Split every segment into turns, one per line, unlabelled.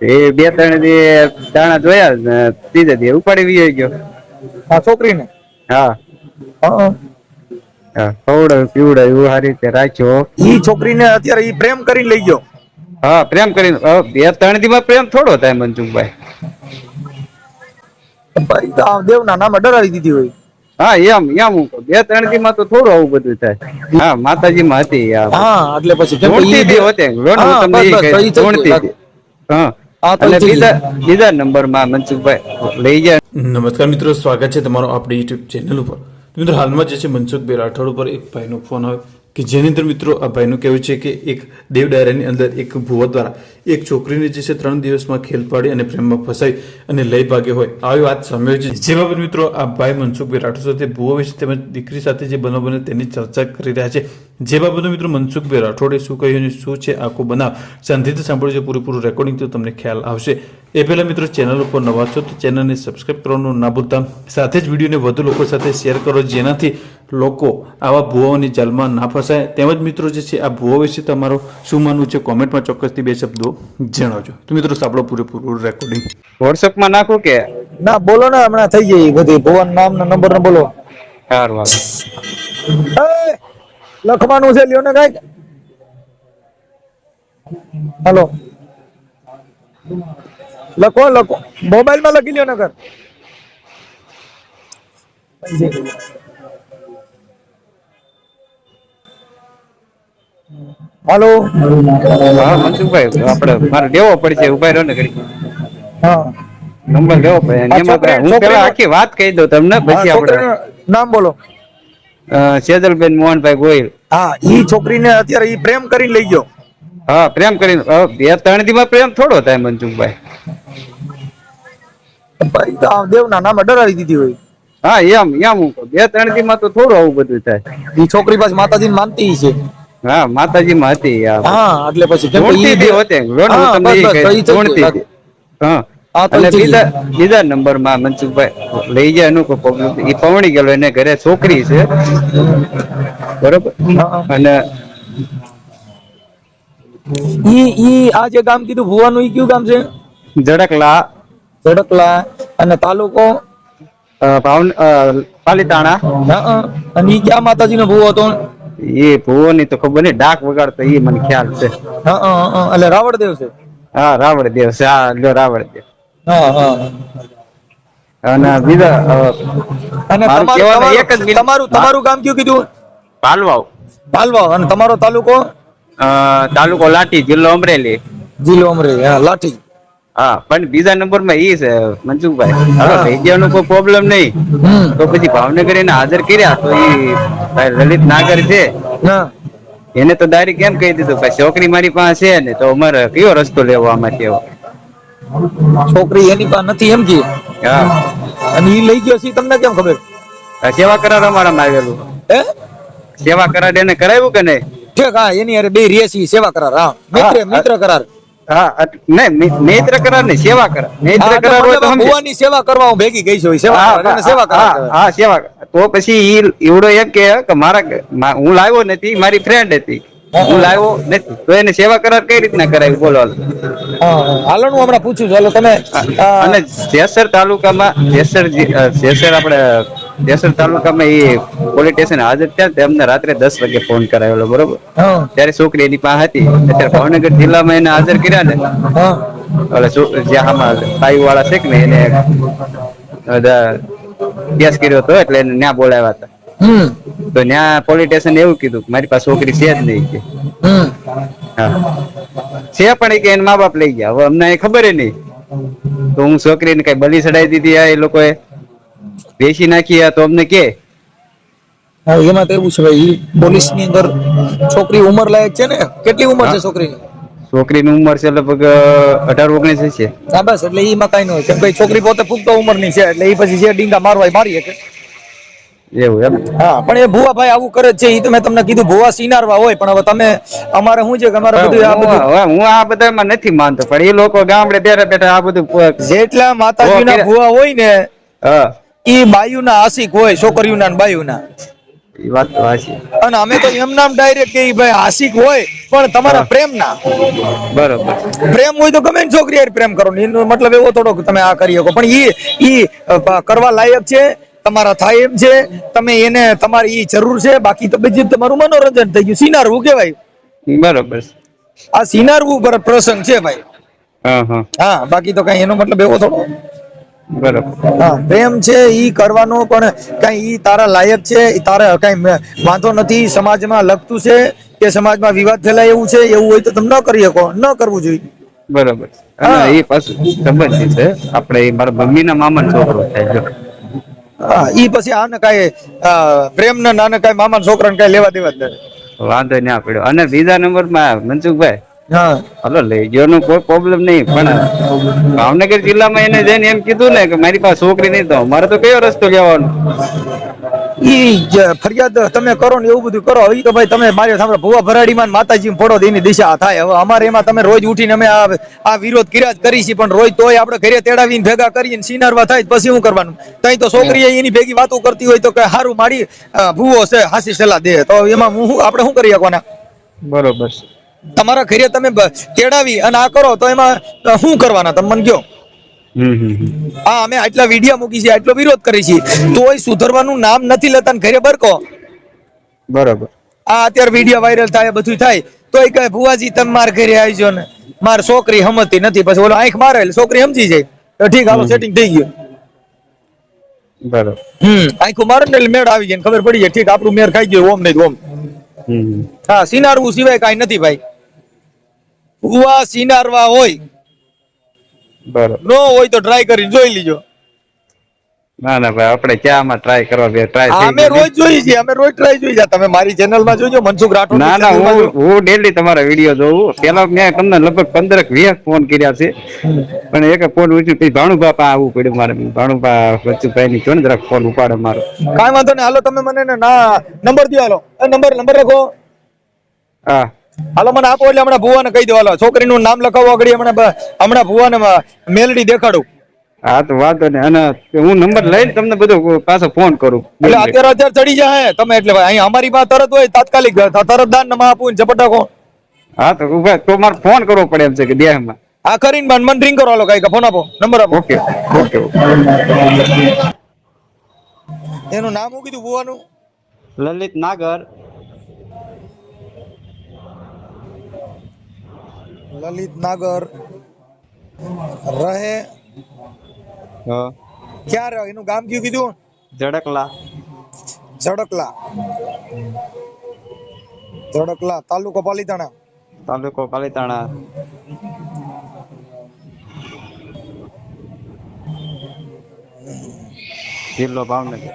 એ બે ત્રણ દી દાણા જોયા ત્રીજે દી ઉપાડી વી ગયો.
આ છોકરીને?
હા.
હા
ખવડાવ્યું પીવડાવ્યું સારી રીતે રાખ્યો.
ઈ છોકરીને અત્યારે ઈ પ્રેમ કરીને લઈ ગયો?
હા પ્રેમ કરીને બે ત્રણ દી માં પ્રેમ થોડો થાય મનસુખભાઈ.
ભાઈ તો આ દેવના નામે ડરાવી દીધી હોય.
હા એમ એમ બે ત્રણ દી માં તો થોડું આવું બધું થાય. હા માતાજી માં હતી આ.
હા એટલે પછી
હતી હોતે હા, તમને. હતી બીજા બીજા નંબરમાં મનસુખભાઈ લઈ ગયા.
નમસ્કાર મિત્રો સ્વાગત છે તમારો આપણી યુટ્યુબ ચેનલ ઉપર. તો મિત્રો હાલમાં જે છે મનસુખભાઈ રાઠોડ ઉપર એક ભાઈનો ફોન આવ્યો. કે જેની અંદર મિત્રો આ ભાઈનું કહેવું છે કે એક દેવડાયરાની અંદર એક ભુવા દ્વારા એક છોકરીને જે છે ત્રણ દિવસમાં ખેલ પાડી અને પ્રેમમાં ફસાઈ અને લઈ ભાગે હોય. આવી વાત સામે છે. જે બાબત મિત્રો આ ભાઈ મનસુખભાઈ રાઠોડ સાથે ભુવા વિશે તેમજ દીકરી સાથે જે બનાવ બને તેની ચર્ચા કરી રહ્યા છે. જે બાબતનો મિત્રો મનસુખભાઈ રાઠોડે શું કહ્યું અને શું છે આખો બનાવ શાંતિથી સાંભળજો પૂરેપૂરું રેકોર્ડિંગ તો તમને ખ્યાલ આવશે. એ પહેલાં મિત્રો ચેનલ ઉપર નવા છો તો ચેનલને સબસ્ક્રાઈબ કરવાનું ના ભૂલતા. સાથે જ વિડીયોને વધુ લોકો સાથે શેર કરો જેનાથી લોકો આવા ભુવાઓની જાલમાં ના ફસાય. તેમજ મિત્રો જે છે આ ભુવા વિશે તમારું શું માનવું છે કોમેન્ટમાં ચોક્કસથી બે શબ્દો જણાવજો. તો મિત્રો સાંભળો પૂરેપૂરું રેકોર્ડિંગ
વોટ્સઅપ નાખો કે?
ના બોલો ને હમણાં થઈ ગઈ બધી. ભુવન નામ નંબર ને બોલો.
સારું
લખવાનું છે લ્યો ને કંઈક. હાલો. લખો લખો. મોબાઈલમાં લખી લ્યો નગર હાલો.
હા મનસુખભાઈ આપણે મારે લેવો પડશે ઊભા રહ્યો ને ઘડી
હા.
નંબર લેવો પડે હું પેલા આખી વાત કહી દઉં તમને પછી આપણે
નામ બોલો.
સેજલબેન મોહનભાઈ ગોહિલ.
હા ઈ છોકરીને અત્યારે ઈ પ્રેમ કરીને લઈ ગયો.
હા પ્રેમ કરીને બે ત્રણ દી માં પ્રેમ થોડો થાય મનસુખભાઈ.
ભાઈ તો આ દેવના નામે ડરાવી દીધી હોય.
હા એમ એમ હું બે ત્રણ દી માં તો થોડું આવું બધું થાય.
ઈ છોકરી પાછી માતાજી માનતી છે
હા માતાજી માં હતી
હા એટલે પછી જોડતી
હતી હોતે લોન હા, અને બીજા બીજા નંબરમાં મનસુખભાઈ લઈ જાય એનું problem પવણી ગયેલો એને ઘરે છોકરી છે. બરોબર. અને
ઈ ઈ આ જે ગામ કીધું ભુવાનું ઈ કયું ગામ છે?
જડકલા.
જડકલા અને તાલુકો?
ભાવન પાલીતાણા.
અને ઈ ક્યાં માતાજી નો ભુવો હતો?
એ ભુવોની તો ખબર નહીં ડાક વગાડતો એ મને ખ્યાલ છે.
એટલે રાવણ દેવ છે?
હા રાવણ દેવ છે હા લ્યો રાવણ દેવ.
હા હા
અને બીજા
અને તમારું
એક જ.
તમારું તમારું ગામ કયું કીધું?
પાલવાવ
પાલવાવ અને તમારો તાલુકો?
તાલુકો લાઠી જિલ્લો અમરેલી.
જિલ્લો અમરેલી હા લાઠી.
હા પણ બીજા નંબરમાં ઈ છે મનસુખભાઈ. ગયા જવાનો કોઈ પ્રોબ્લેમ નહીં. તો પછી ભાવનગર એને હાજર કર્યા તો ઈ ભાઈ લલિત નાગર છે. એને તો ડાયરેક્ટ કેમ કહી દીધું? કે છોકરી મારી પાસે છે ને તો અમારે કયો રસ્તો લેવો આમાંથી એવો?
છોકરી એની પાસે નથી એમ કે?
હા.
અને ઈ લઈ ગયો છે તમને કેમ ખબર?
સેવા કરાર અમારામાં આવેલું.
હે?
સેવા કરાર એને કરાવ્યું કે નહીં?
ઠીક હા એની અરે બે રેસી સેવા કરાર હા. મિત્ર મિત્ર કરાર.
હા અટ- નેત્ર કરાર નહીં સેવા કરાર. નેત્ર કરાર હોય તો
એટલે સેવા કરવા હું ભેગી ગઈ છું સેવા કરાર સેવા કરાર
હા સેવા તો પછી ઈ એવડો એમ કે મારા હું લાવ્યો નથી મારી ફ્રેન્ડ હતી. હું લાવ્યો નથી. તો એને સેવા કરાર કઈ રીતના કરાવી બોલો હાલો.
હા હમણાં પૂછું છું. તમે
અને જેસર તાલુકામાં જેસર જેસર આપણે જેસર તાલુકામાં એ પોલીસ સ્ટેશન હાજર થયા તે અમને રાત્રે દસ વાગે ફોન કરાવેલો બરોબર? ત્યારે છોકરી એની પાસે હતી. અત્યારે ભાવનગર જિલ્લામાં એને હાજર કર્યા ને એટલે જ્યાં આમાં બાઈ વાળા છે કે ને એને કેસ કર્યો હતો એટલે એને ન્યા બોલાવ્યા હતા. તો ન્યા પોલીસ સ્ટેશન એવું કીધું કે મારી પાસે છોકરી છે જ નહીં કે. હા. છે પણ એ કે એના મા બાપ લઈ ગયા. હવે અમને ખબર નહીં. તો હું છોકરીને કઈ બલી ચડાવી દીધી આ એ લોકોએ. વેચી નાખી તો અમને કે.
હા એમાં તો એવું છે ભાઈ પોલીસની અંદર છોકરી ઉંમર લાયક છે ને? કેટલી ઉંમર છે છોકરીની?
છોકરીની ઉંમર છે લગભગ અઢાર ઓગણીસ છે.
હા બસ એટલે ઈમાં કઈ ન હોય. કેમ કે છોકરી પોતે પુખ્ત ઉંમરની છે એટલે એ પછી જે ડીંગા મારવા મારી શકે
એવું એમ?
હા પણ એ ભુવા ભાઈ આવું કરે છે એ તો મેં તમને કીધું ભુવા સિનારવા હોય પણ હવે તમે અમારે શું છે કે અમારે બધું આ બધું
હું આ બધામાં નથી માનતો પણ એ લોકો ગામડે બેઠા બેઠા આ બધું
જેટલા માતાજીના
ભુવા
હોય ને
હા.
ઈ બાયુના આશિક હોય છોકરીઓના બાયુના.
એ વાત તો હાચી.
અને અમે તો એમ નામ ડાયરેક્ટ કે ભાઈ આશિક હોય પણ તમારા પ્રેમના.
બરોબર.
પ્રેમ હોય તો ગમે છોકરી હારે પ્રેમ કરો એનો મતલબ એવો થોડો તમે આ કરી શકો. પણ ઈ ઈ કરવા લાયક છે તમારા થાય એમ છે તમે એને તમારી ઈ જરૂર છે બાકી તો બીજું તમારું મનોરંજન થઈ ગયું. સિનારવું કહેવાય.
બરોબર.
આ સિનારવું પર પ્રસંગ છે ભાઈ.
હા હા.
હા બાકી તો કઈ એનો મતલબ એવો થોડો. હા પ્રેમ છે ઈ કરવાનો પણ કઈ ઈ તારા લાયક છે તારે તારા કઈ વાંધો નથી સમાજમાં લગતું છે કે સમાજમાં વિવાદ થયેલા એવું છે એવું હોય તો તમે ન કરી શકો ન કરવું જોઈએ.
બરોબર. એ પાછું સંબંધી છે. આપણે મારા મમ્મીના મામાનો છોકરો થાય
હા ઈ પછી આને કઈ પ્રેમ ને નાને કઈ મામા છોકરાને કઈ લેવા દેવા જ નથી.
વાંધો ના પડ્યો. અને બીજા નંબરમાં મનસુખભાઈ
હા.
હલો લઈ ગયો નો કોઈ પ્રોબ્લેમ નહીં પણ ભાવનગર જિલ્લામાં એને જઈને એમ કીધું ને કે મારી પાસે છોકરી નહીં તો મારે તો કયો રસ્તો લેવાનો
ઈ ફરિયાદ તમે કરો ને એવું બધું કરો. ઈ તો ભાઈ તમે મારે સામે ભુવા ભરાડીમાં ને માતાજીમાં ફોડો એની દિશા થાય. હવે અમારે એમાં તમે રોજ ઉઠીને અમે આ વિરોધ કર્યા જ કરી છીએ પણ રોજ તોય આપણે ઘરે તેડાવીને ભેગા કરીને સિનારવા થાય પછી શું કરવાનું? તઈ તો છોકરી એની ભેગી વાતો કરતી હોય તો કે હારું મારી ભૂવો છે હાસી સલાહ દે. તો એમાં હું આપણે શું કરી શકવાના?
બરોબર છે.
તમારા ઘરે તમે તેડાવી અને આ કરો તો એમાં શું કરવાના? તમે મને
હમ.
હા અમે આટલા વિડીયા મૂકી છે આટલો વિરોધ કરી છે તોય સુધરવાનું નામ નથી લેતા ને ઘરે બરકો.
બરાબર.
આ અત્યારે વીડિયો વાયરલ થાય બધું થાય. તોય કહે ભુવાજી તમે માર ઘરે આવજો ને. માર છોકરી સમજતી નથી પછી ઓલો આંખ મારે એટલે છોકરી સમજી જાય. તો ઠીક હાલો સેટિંગ થઈ ગયું.
બરોબર.
હમ આંખું મારે ને એટલે મેળ આવી જાય ખબર પડી જાય. ઠીક આપણું મેળ ખાઈ ગયું ઓમ નહીં ઓમ. હા સિનારવું સિવાય કાંઈ નથી ભાઈ. ભુવા સિનારવા હોય
બરોબર.
નો હોય તો ટ્રાય કરી જોઈ લીજો.
ના ના ભાઈ આપણે ક્યાં આમાં ટ્રાય કરવા બે ટ્રાય
અમે રોજ જોઈએ છીએ અમે રોજ ટ્રાય જોઈએ છીએ. તમે મારી ચેનલમાં જોજો મનસુખ રાઠોડ
ના ના હું હું ડેલી તમારા વીડિયો જોઉં. પેલા મેં તમને લગભગ પંદર વીસ ફોન કર્યા છે. પણ એક ફોન ઉઠ્યું પછી ભાણુભા પાસે આવવું પડ્યું મારે. ભાણુભા વચ્ચુભાઈ ની જોને જરાક ફોન ઉપાડે મારો.
કઈ વાંધો નહીં હાલો તમે મને ને ના નંબર દો હાલો. નંબર નંબર લખો.
હા.
હાલો મને આપો એટલે હમણાં ભુવાને કહી દો. હાલો છોકરીનું નામ લખાવો આગળ હમણાં હમણાં ભુવાને મેલડી દેખાડું.
હા તો વાંધો નહીં. અને હું નંબર લઈને તમને બધું પાછો ફોન કરું.
એટલે અત્યારે અત્યારે ચડી જાય તમે એટલે ભાઈ અહીં અમારી પાસે તરત હોય તાત્કાલિક તરત દાનમાં આપું ને ઝપટાકો
હા તો ઊભા તો મારે ફોન કરવો પડે એમ છે કે દેહમાં
આ કરીને મને મને રિંગ કરો. હાલો કઈ ફોન આપો. નંબર આપો.
ઓકે ઓકે
એનું નામ હું કીધું ભુવાનું?
લલિત નાગર.
લલિત નાગર રહે.
હા.
ક્યાં રહે એનું ગામ કયું કીધું?
જડકલા.
ઝડકલા ઝડકલા તાલુકો પાલીતાણા.
તાલુકો પાલીતાણા. જિલ્લો ભાવનગર.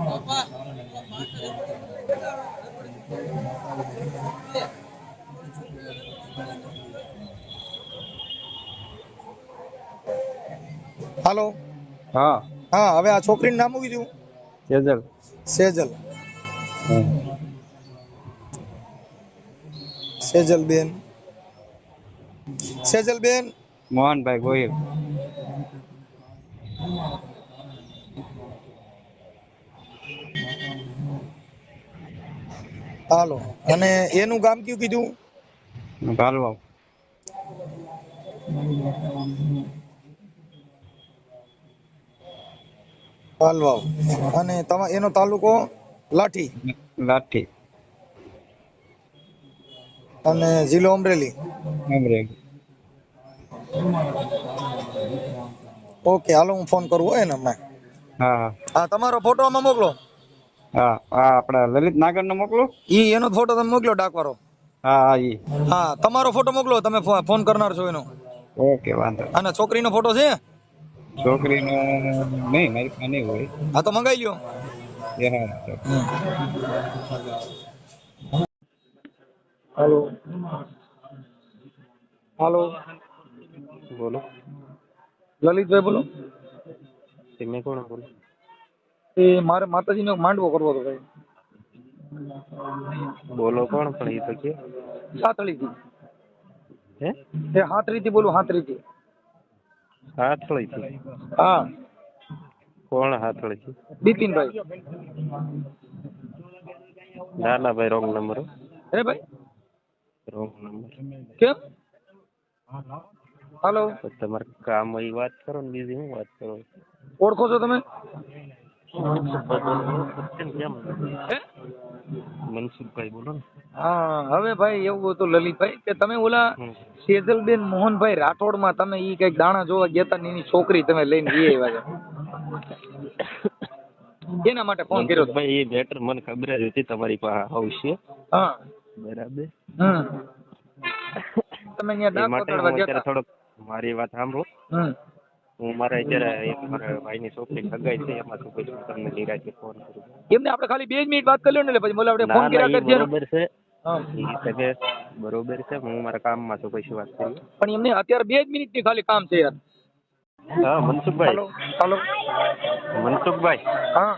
હાલો
હા.
હા હવે આ છોકરીનું નામ શું કીધું?
સેજલ.
સેજલ. સેજલ બેન સેજલ બેન
મોહનભાઈ ગોહિલ.
હાલો. અને એનું ગામ કયું કીધું?
ભાલવાવ
પાલવાવ. અને તમા એનો તાલુકો લાઠી.
લાઠી.
અને જિલ્લો અમરેલી.
અમરેલી.
ઓકે હાલો હું ફોન કરું હોય ને હમણાં.
હા હા.
તમારો ફોટો આમાં મોકલો.
હા હા આપડા લલિત નાગર નો મોકલો?
ઈ એનો ફોટો તમે મોકલો ડાકવારો
હા હા ઈ.
હા તમારો ફોટો મોકલો તમે ફોન કરનાર છો એનો.
ઓકે વાંધો
અને છોકરીનો ફોટો છે?
છોકરીનો નહીં મારી પાસે નહીં હોય.
હા તો મંગાવી લ્યો.
એ હા.
હાલો. હાલો.
બોલો.
લલિતભાઈ બોલો.
તમે કોણ બોલો?
એ મારે માતાજીનો માંડવો કરવો હતો ભાઈ.
બોલો કોણ પણ એ તો કે.
સાતળીથી
હે?
એ હાથરીથી બોલું હાથરીથી
હાથળીથી.
હા.
કોણ હાથળીથી?
બિપિનભાઈ.
ના ના ભાઈ રોંગ નંબર
અરે ભાઈ?
Wrong number.
કેમ? હાલો.
તમારે કામ હોય વાત કરો ને બીજી હું વાત કરો?
ઓળખો છો તમે?
કેમ મનસુખભાઈ બોલો ને.
હા હવે ભાઈ એવું હતું લલિતભાઈ કે તમે ઓલા સેજલબેન મોહનભાઈ રાઠોડમાં તમે ઈ કંઈક દાણા જોવા ગયા હતા એની છોકરી તમે લઈને જઈ આવ્યા છો. એના માટે ફોન કર્યો
ભાઈ એ બેટર મને ખબર જ હતી તમારી પાસે આવશે
હા.
બરાબર.
હમ. તમે
અહીંયા
ડાક પકડવા ગયા
થોડોક મારી વાત સાંભળો.
હમ.
હું મારે અત્યારે મારા ભાઈની છોકરી સગાઈ છે એમાં શું કહીશું તમને નિરાજે ફોન કરું
એમને આપણે ખાલી બે જ મિનિટ વાત કરી લો ને એટલે પછી મને આપણે ફોન કર્યા કરજે.
બરોબર છે.
હા.
બરોબર છે હું મારા કામમાં છું પછી વાત કરી
પણ એમને અત્યારે બે જ મિનિટની ખાલી કામ છે યાર.
હા મનસુખભાઈ.
હાલો હાલો.
મનસુખભાઈ.
હા.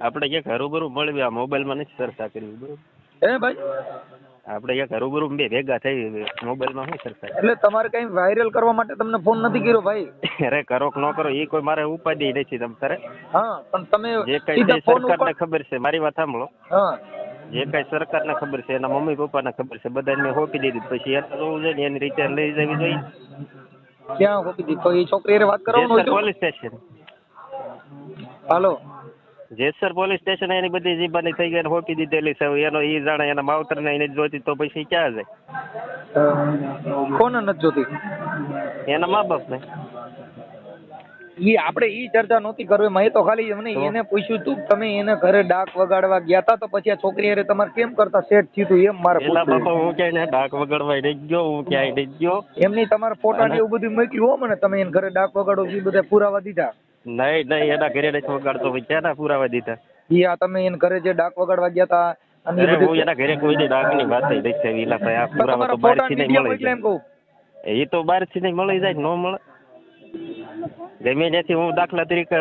આપણે ક્યાંક હરુબરું મળવી આ મોબાઈલમાં નથી ચર્ચા કરવી બરોબર?
હે ભાઈ?
આપણે ક્યાંક હરુબરું બે ભેગા થઈ મોબાઈલમાં શું ચર્ચા
એટલે તમારે કઈ વાયરલ કરવા માટે તમને ફોન નથી કર્યો ભાઈ?
અરે કરો કે ન કરો એ કોઈ મારે ઉપાધિ નથી તમ તારે.
હા પણ તમે
જે કઈ સરકારને ખબર છે મારી વાત સાંભળો.
હા.
જે કઈ સરકારને ખબર છે એના મમ્મી પપ્પાને ખબર છે બધાને મેં હોપી દીધી. પછી એને જોવું જોઈએ ને એની રીતે લઈ જવી જોઈએ.
ક્યાં હોપી દીધી? તો એ છોકરી વાત કરવાનું
police station.
Hello.
Jesar police station એની બધી જીબાની થઈ ગઈ હોપી દીધેલી છે. એનો ઈ જાણે એના માવતર ને એને જોતી તો પછી ક્યાં જાય?
કોને નથી જોતી?
એના મા બાપ ને.
ઈ આપણે ઈ ચર્ચા નહોતી કરવી મેં તો ખાલી એમને એને પૂછ્યું તું તમે એને ઘરે ડાક વગાડવા ગયા તા તો પછી આ છોકરી અરે તમારે કેમ કરતા સેટ થયું તું એમ મારે
એલા બાપા હું ક્યાંય ડાક વગાડવા નહીં ગયો હું ક્યાંય નહીં ગયો.
એમની તમારા ફોટા ને એવું બધું મૂક્યું હો મને તમે એને ઘરે ડાક વગાડો એ બધા પુરાવા દીધા.
નહીં નહીં એના ઘરે નથી વગાડતો ભાઈ ક્યાંના પુરાવા દીધા.
ઈ આ તમે એને ઘરે જે ડાક વગાડવા ગયા તા અને
હું એના ઘરે કોઈ દી ડાકની વાત નહીં થઈ વિલા ભાઈ આ પુરાવા તો બહારથી નહીં મળે એ તો બહારથી નહીં મળી જાય ન મળે. ગમે ત્યાંથી હું દાખલા તરીકે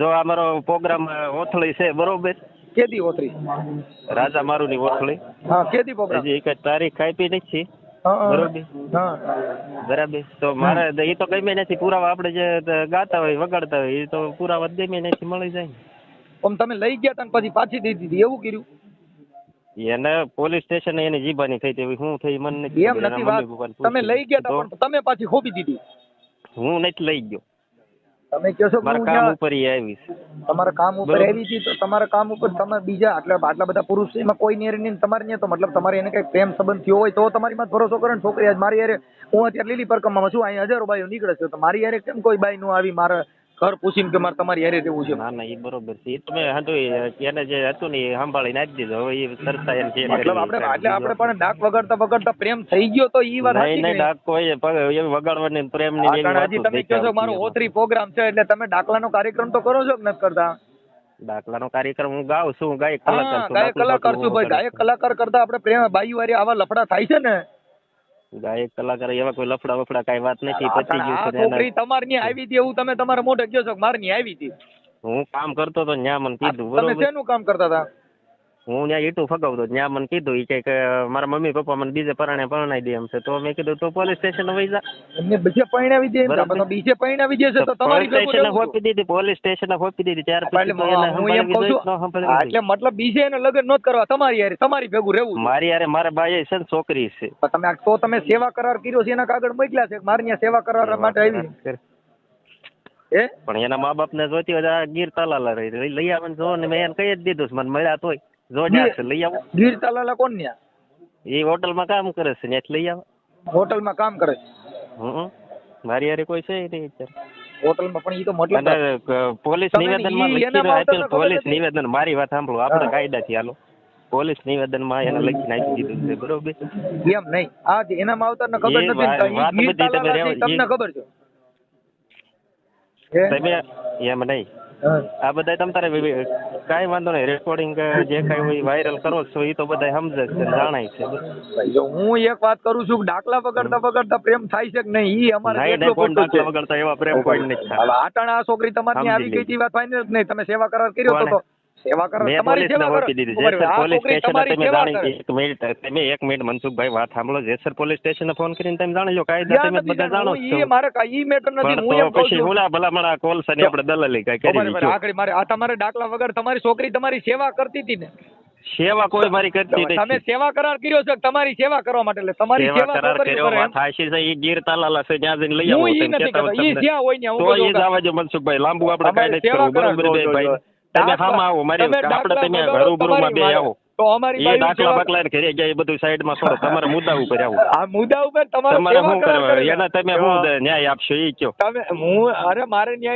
જો અમારો પ્રોગ્રામ ઓથળી છે બરોબર?
કેદી ઓથળી?
રાજા મારુની ઓથળી.
હા કેદી પ્રોગ્રામ
હજી એક તારીખ આપી નથી. બરોબર. બરાબર. તો મારે એ તો ગમે નથી. પુરાવા આપણે જે ગાતા હોય વગાડતા હોય એ તો પુરાવા ગમે નથી. મળી જાય. ને.
આમ તમે લઈ ગયા તા પછી પાછી દઈ દીધી. એવું કર્યું?
એને પોલીસ સ્ટેશન એની જીબાની થઈ તેવી હું થઈ મને
એમ નથી વાત. તમે લઈ ગયા તા પણ તમે પાછી ખોબી દીધી.
હું નથી લઈ ગયો.
તમે કહો છો
મારા કામ ઉપર આવી
તમારા કામ ઉપર. આવી હતી તો તમારા કામ ઉપર તમે બીજા આટલા આટલા બધા પુરુષ એમાં કોઈ નેર નહીં તમારે નહીં તો મતલબ તમારે એને કઈ પ્રેમ સંબંધ થયો હોય તો તમારી માં ભરોસો કરે ને છોકરી આજ મારી યારે હું અત્યારે લીલી પરકમમાં છું અહીંયા હજારો બાઈઓ નીકળે છે તો મારી હારે કેમ કોઈ બાઈ નું આવી મારા ઘર પૂછીને કે મારે તમારી હારે રહેવું છે.
ના ના એ બરોબર છે. તમે હતું એને જે હતું ને એ સંભાળીને આપી દીધો. હવે એ સરતા એમ છે
મતલબ આપણે એટલે આપણે પણ ડાક વગાડતા વગાડતા પ્રેમ થઈ ગયો તો ઈ વાત
નહીં નહીં ડાક કોઈ એ વગાડવાની પ્રેમની એવી
હજી તમે કહો છો મારો ઓતરી પ્રોગ્રામ છે એટલે તમે ડાકલાનો કાર્યક્રમ તો કરો છો કે નથી કરતા?
દાખલાનો કાર્યક્રમ હું ગાઉં છું ગાયક કલાકાર છું
ગાયક કલાકાર છું ભાઈ. ગાયક કલાકાર કરતા આપણે પ્રેમ બાઈ વારી આવા લફડા થાય છે ને?
ગાયક કલાકાર એવા કોઈ લફડા વફડા કઈ વાત નથી પતી ગયું
છોકરી
એના-
ની આવી હતી એવું તમે તમારા મોઢે કહો છો મારની આવી હતી?
હું કામ કરતો તો ન્યા મને કીધું
તમે શેનું કામ કરતા હતા?
હું ત્યાં ઈટું ફગાવતો ત્યાં મને કીધું એ કે મારા મમ્મી પપ્પા મને બીજે પરાણે પરણાવી દે એમ છે. તો મેં કીધું તો પોલીસ સ્ટેશન વહી જા.
એમને બીજે પરણાવી દે બીજે પરણાવી દે છે તો તમારી
પોલીસ સ્ટેશન
ફોપી
હોપી દીધી પોલીસ સ્ટેશન હોપી દીધી. ત્યાર પછી
હું એમ કહું છું? એટલે મતલબ બીજે એને લગ્ન નોત કરવા તમારી હારે તમારી ભેગું રહેવું
મારી યારે મારા ભાઈ છે ને છોકરી છે.
તમે તો તમે સેવા કરાર કર્યો છે એના કાગળ મોકલ્યા છે મારી ત્યાં સેવા કરાર માટે આવી. એ
પણ એના મા બાપ ને જોતી હોય ગીર તલાલા રહી લઈ- લઈ આવે જો ને મેં એને કહી જ દીધું મને મળ્યા તોય. જો જ્યાં છે લઈ આવો
ગીર તાલાલા કોણ ન્યા
એ હોટલમાં કામ કરે છે ત્યાંથી લઈ આવો
હોટલમાં કામ કરે છે.
હમ મારી યારે કોઈ છે નહીં અત્યારે
હોટલમાં પણ ઈ તો મતલબ
અને ક- પોલીસ
તમે
નિવેદનમાં
ઈ એના
લખીને
માવતરને
આપેલ
ખબર
પોલીસ
નથી?
નિવેદન મારી વાત સાંભળો આપણે
હા.
કાયદાથી હાલો પોલીસ નિવેદનમાં એને લખીને આપી દીધું છે બરોબર
એમ નહીં આ જે એના માવતર ને ખબર
એ
નથી ને
વાત-
ઈ
વાત
ગીર
બધી તમે
તાલાલા છે,
રહેવા-
તમને
ઈ-
ખબર છે હે?
તમે એમ નહીં
હા.
આ બધાય તમ તારે કાંઈ વાંધો નહીં. રેકોર્ડિંગ જે કાંઈ હોય વાયરલ કરો છો એ તો બધા સમજે છે જાણાય છે.
જો હું એક વાત કરું છું ડાકલા વગાડતા વગાડતા પ્રેમ થાય છે કે નહીં ઈ અમારે એટલો છે.
દાખલા વગરતા એવા પ્રેમ કોઈ નહીં
હવે આટણા આ છોકરી તમારી આવી ગઈ હતી વાત ફાઇનલ નહીં. તમે સેવા કરાર કર્યો તો સેવા કરો તમારી સેવા કરો.
દીધી. જેસર પોલીસ
છોકરી
સ્ટેશન
તમારી
તમે
સેવા
જાણી એક મિનિટ તમે એક મિનિટ મનસુખભાઈ વાત સાંભળો. જેસર પોલીસ સ્ટેશને ફોન કરીને તમે જાણી. લો કાયદા તમે બધા જાણો
હું
જ
મારે કા- મેટર નથી હું એમ કહું છું.
હુલા ભલામણ આ કોલસાની આપણે દલાલી કાંઈ કરી
બરાબર, આખરી મારે આ તમારે દાખલા વગર તમારી છોકરી તમારી સેવા કરતી હતી ને.
સેવા કોઈ મારી કરતી
તમે સેવા કરાર કર્યો છે તમારી સેવા કરવા માટે એટલે તમારી
સેવા કરાર કર્યો વાત છે ઈ ગીર તાલાલા છે જ્યાં જઈને લઈ આવો
હું ઈ નથી
કરતો.
ઈ જ્યાં હોય ને હું
તો ઈ જ
કરું.
આવવા જો મનસુખભાઈ લાંબુ આપણે કાઈ નથી કરવું. બરોબર ભાઈ. તમે હામાં આવો મારી આપણે તમે
ઘર
ઉભરૂમાં બે આવો.
તો અમારી
એ દાખલા બાકલા ને ઘરે ગયા એ બધું સાઈડમાં છોડો. તમારે મુદ્દા ઉપર આવું.
આ મુદ્દા ઉપર તમારે
તમારે શું કરવા એના તમે શું ન્યાય આપશો? એ કયો.
તમે હું અરે મારે ન્યાય